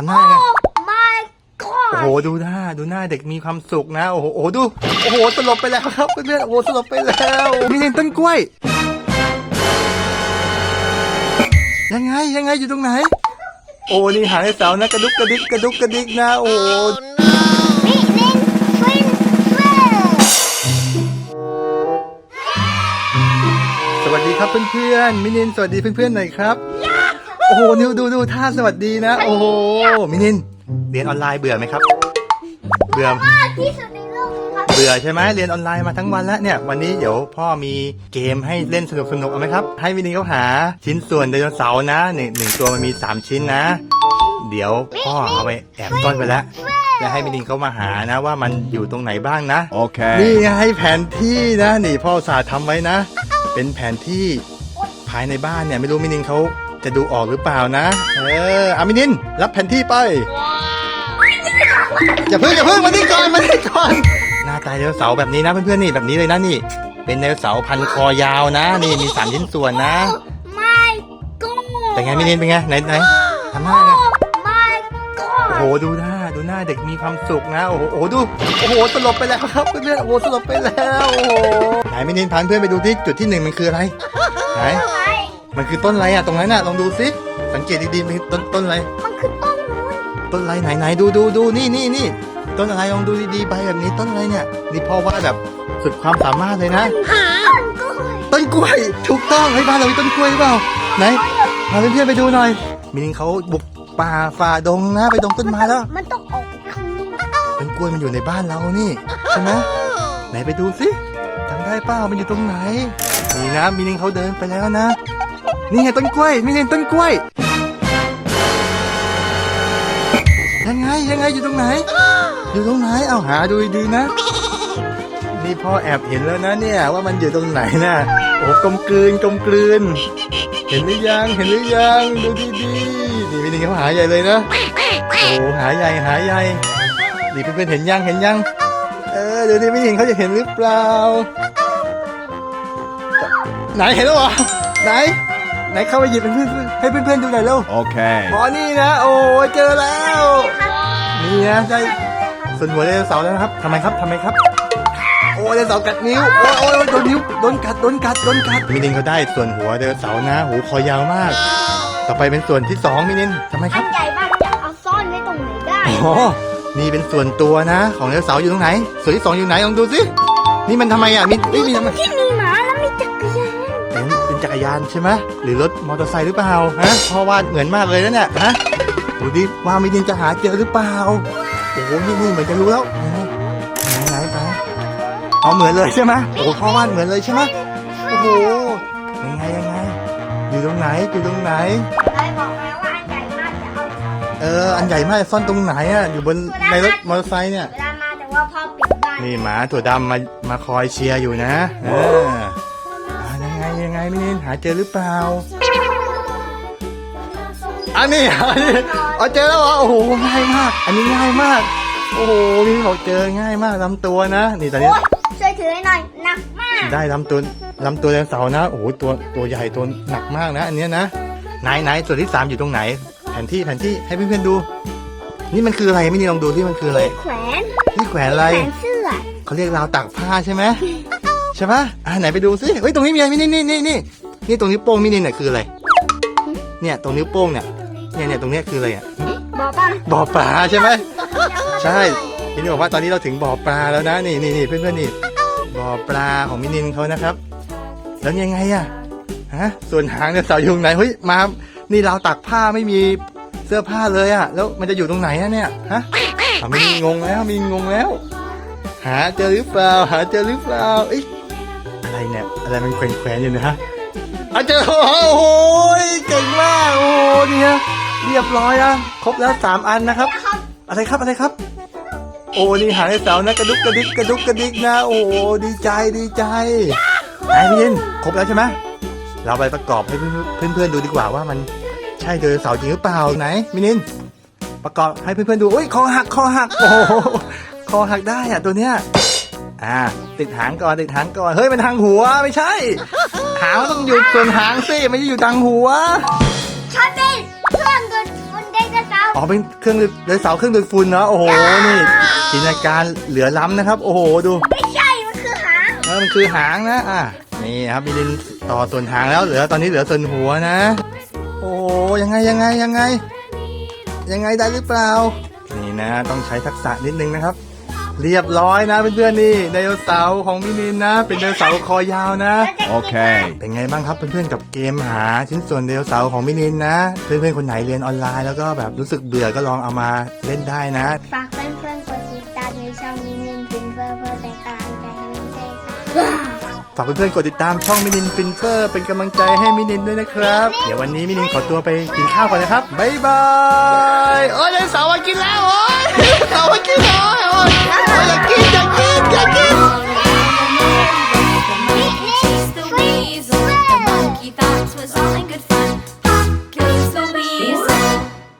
ทำหน้าไง my โอ้ god โหดูหน้า ดูหน้าเด็กมีความสุขนะ โอ้โห โอ้โห ดู โอ้โห สลบไปแล้วครับเพื่อนๆโอ้โห สลบไปแล้ว มีเห็นต้นกล้วย ยังไง ยังไง อยู่ตรงไหน โอ้ นี่หางไอ้เสานะ กระดุกกระดิกกระดุกกระดิกนะ โอ้โห นี่นี่ฟินเฟรสวัสดีครับเพื่อนๆ มินินสวัสดีเพื่อนๆหน่อยครับ โอ้โหนิวดูดูท่าสวัสดีนะ โอ้โหมินินเรียนออนไลน์เบื่อไหมครับ เบื่อมากที่สุดในโลกนี้ครับ เบื่อใช่ไหมเรียนออนไลน์มาทั้งวันแล้วเนี่ย วันนี้เดี๋ยวพ่อมีเกมให้เล่นสนุกสนุกๆเอาไหมครับ ให้มินิเขาหาชิ้นส่วนไดโนเสาร์นะหนึ่งหนึ่งตัวมันมีสามชิ้นนะ เดี๋ยวพ่อเอาไปแอบซ่อนไปแล้วแล้วให้มินิเขามาหานะว่ามันอยู่ตรงไหนบ้างนะ Okay. นี่ไงแผนที่นะนี่พ่ออุตสาห์ทำไว้นะ เป็นแผนที่ภายในบ้านเนี่ยไม่รู้มินินเขา จะดูออกหรือเปล่านะ เอออามินิน รับแผนที่ไป อย่าเพิ่งอย่าเพิ่งมานี่ก่อนมานี่ก่อน หน้าตาไดโนเสาร์แบบนี้นะเพื่อนๆนี่แบบนี้เลยนะนี่ เป็นไดโนเสาร์พันคอยาวนะ นี่มีสามชิ้นส่วนนะ my god เป็นไงมินินเป็นไงไหนไหนทำหน้าไง my โอ้ god โหดูหน้าดูหน้าเด็กมีความสุขนะโอ้โหโอ้โหดูโอ้โหสลบไปแล้วครับเพื่อนๆโอ้โหสลบไปแล้วโอ้โหไหนมินินพาเพื่อนไปดูที่จุดที่หนึ่งมันคืออะไรไหนอะไร มันคือต้นอะไรอะตรงนั้นน่ะลองดูสิสังเกตดีๆมันคือต้นต้นอะไรมันคือต้นนู้นต้นอะไรไหนไหนดูดูดูนี่นี่นี่ต้นอะไรลองดูดีๆใบแบบนี้ต้นอะไรเนี่ยนี่พ่อว่าแบบสุดความสามารถเลยนะต้นกล้วยต้นกล้วยถูกต้องให้ยบ้านเรามีต้นกล้วยหรือเปล่าไหนพาเพื่อนๆไปดูหน่อยมินินเขาบุกป่าฝ่าดงนะไปดงต้นไม้แล้วมันต้องออกทางนี้ต้นกล้วยมันอยู่ในบ้านเรานี่ใช่ไหมไหนไปดูสิจำได้เปล่ามันอยู่ตรงไหนนี่นะมินินเขาเดินไปแล้วนะ นี่ไงต้นกล้วยมินินต้นกล้วย ยังไงยังไงอยู่ตรงไหน อยู่ตรงไหนเอาหาดูดีนะ นี่พ่อแอบเห็นแล้วนะเนี่ยว่ามันอยู่ตรงไหนนะโอ้กลมกลืนกลมกลืน เห็นหรือยังเห็นหรือยังดูดีๆนี่มินินเขาหาใหญ่เลยนะโอ้หาใหญ่หาใหญ่นี่เพื่อนๆเห็นยังเห็นยังเออเดี๋ยวนี้ไม่เห็นเขาจะเห็นหรือเปล่า ไหนเห็นแล้วเหรอไหน ไหนเข้าไปหยิบให้เพื่อนๆให้เพื่อนๆดูหน่อยเร็ว Okay. อ๋อนี่นะ โอ้ยเจอแล้ว นี่นะได้ส่วนหัวไดโนเสาร์แล้วนะครับทำไมครับทำไมครับ โอ้ยไดโนเสาร์กัดนิ้วโอ้ยโอ้ยโอ้ยโดนนิ้วโดนกัดโดนกัดโดนกัดมินินเขาได้ส่วนหัวไดโนเสาร์นะหูคอยาวมาก ต่อไปเป็นส่วนที่สองมินินทำไมคอัรับนใหญ่มากจะเอาซ่อนไว้ตรงไหนได้อ๋อนี่เป็นส่วนตัวนะ ของไดโนเสาร์อยู่ตรงไหน ส่วนที่สองอยู่ไหนลองดูสินี่มันทำไมอะมีเอ้ยมีทำไมที่มีห จักรยานใช่ไหมหรือรถมอเตอร์ไซค์หรือเปล่าฮะพ่อวาดเหมือนมากเลยนะเนี่ยฮะดูดิว่ามินินจะหาเจอหรือเปล่าโอ้โหนี่นี่เหมือนจะรู้แล้วไหนไหนไหนไปเอาเหมือนเลยใช่ไหมโอ้โหพ่อวาดเหมือนเลยใช่ไหมโอ้โหยังไงยังไงอยู่ตรงไหนอยู่ตรงไหนนายบอกแล้วว่าอันใหญ่มากจะเอาเอออันใหญ่มากซ่อนตรงไหนอะอยู่บนในรถมอเตอร์ไซค์เนี่ยเวลามาแต่ว่าพ่อปิดบ้านนี่หมาถั่วดำมามาคอยเชียร์อยู่นะเอออ่ายัง ไงยังไงมินินหาเจอหรือเปล่าอันนี้อันนี้เอาเจอแล้วเหรอโอ้โหง่ายมาก อันนี้ง่ายมาก โอ้โหมินินบอกเจอง่ายมากลำตัวนะ นี่ตอนนี้โอ๊ยช่วยถือให้หน่อยหนักมากได้ลำตัวลำตัวแดงเสาร์นะโอ้โหตัวตัวใหญ่ตัวหนักมากนะ อันเนี้ยนะไหนไหนส่วนที่สามอยู่ตรงไหน แผนที่แผนที่ให้เพื่อนๆดู นี่มันคืออะไรมินินลองดูที่มันคืออะไรแขวนที่แขวนอะไรแขวนเสื้อเขาเรียกราวตากผ้าใช่ไหม ใช่ปะอ่าไหนไปดูสิเฮ้ยตรงนี้มีอะไรนี่นี่นี่นี่นี่ตรงนิ้วโป้งมินิเนี่ยคืออะไร เนี่ยตรงนิ้วโป้งเนี่ยเนี่ยเนี่ยตรงเนี้ยคืออะไรอะบอกป่ะบ่อปลาใช่ไหมใช่มินิบอกว่าตอนนี้เราถึงบ่อปลาแล้วนะนี่นี่นี่เพื่อนเพื่อนๆนี่บ่อปลาของมินินเขานะครับ แล้วยังไงอะฮะส่วนหางเนี่ยเสาอยู่ตรงไหนเฮ้ยมา นี่ราวตากผ้าไม่มีเสื้อผ้าเลยอะ แล้วมันจะอยู่ตรงไหนอะเนี่ยฮะอะมินิงงแล้วมินิงงแล้ว หาเจอหรือเปล่า หาเจอหรือเปล่าเอ้ย อะไรเนี่ย อะไรมันแขวนๆอยู่นะฮะอาเจอโอ้โหเก่งมากโอ้โหเนี่ยเรียบร้อยอะครบแล้วสามอันนะครับ อะไรครับอะไรครับ โอ้นี่หาไอ้สาวนะกระดุกกระดิกกระดุกกระดิกนะ โอ้ดีใจดีใจไอ้พี่ยินครบแล้วใช่ไหมเราไปประกอบให้เพื่อนๆเพื่อนดูดีกว่าว่ามันใช่เดโนเสาร์จริงหรือเปล่าไหนมินินประกอบให้เพื่อนๆดูอุ้ยคอหักคอหักโอ้โหคอหักได้อะตัวเนี้ยอ่า ติดหางก่อนติดหางก่อนเฮ้ยมันทางหัวไม่ใช่ หางมันต้องอยู่ส่วนหางสิไม่ใช่อยู่ทางหัว ฉันเป็นเพื่อนกับคนไดโนเสาร์อ๋อเป็นเครื่องไดโนเสาร์เครื่องดูดฝุ่นเนาะโอ้โหนี่จินตนาการเหลือล้ำนะครับ โอ้โหดูไม่ใช่มันคือหางเออมันคือหางนะอะนี่ครับมิลินต่อส่วนหางแล้วเหลือตอนนี้เหลือส่วนหัวนะ โอ้ยังไงยังไงยังไง ยังไงได้หรือเปล่า นี่นะ ต้องใช้ทักษะนิดนึงนะครับ เรียบร้อยนะเพื่อนๆนี่ไดโนเสาร์ของมิลินนะ เป็นไดโนเสาร์คอยาวนะ Okay. เป็นไงบ้างครับเพื่อนๆกับเกมหาชิ้นส่วนไดโนเสาร์ของมิลินนะ เพื่อนๆคนไหนเรียนออนไลน์แล้วก็แบบรู้สึกเบื่อก็ลองเอามาเล่นได้นะ ฝากเพื่อนๆกดติดตามในช่องมินินฟินเฟอร์เพื่อเป็นกำลังใจให้มินด้วยค่ะ ฝากเพื่อนๆกดติดตามช่องมินินฟินเฟอร์เป็นกำลังใจให้มินินด้วยนะครับ เดี๋ยววันนี้มินินขอตัวไปกินข้าวก่อนนะครับบ๊ายบายโอ้ยเสาวกินแล้วโอ้ยเสาวกินแล้วโอ้ย